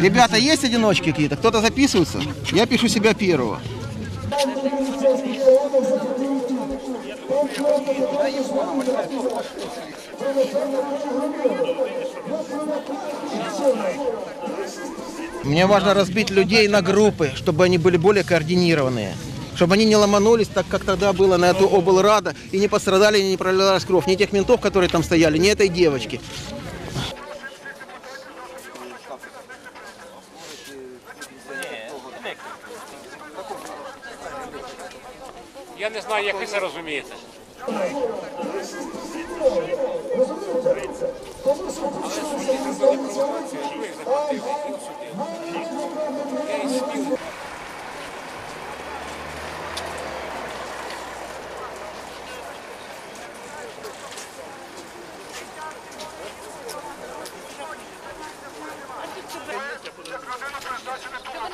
Ребята, есть одиночки какие-то? Кто-то записывается? Я пишу себя первого. Мне важно разбить людей на группы, чтобы они были более координированные. Чтобы они не ломанулись, так как тогда было на эту облрада, и не пострадали, и не пролилась кровь. Ни тех ментов, которые там стояли, ни этой девочки. Я не знаю, як ви це розумієте. Розумієте? Тому що почали.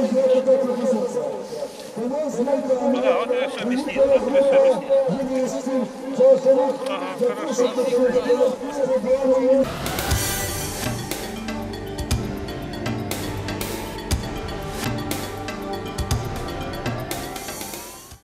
Ну да, он тебе все объяснит, он тебе все объяснит. Ага, хорошо.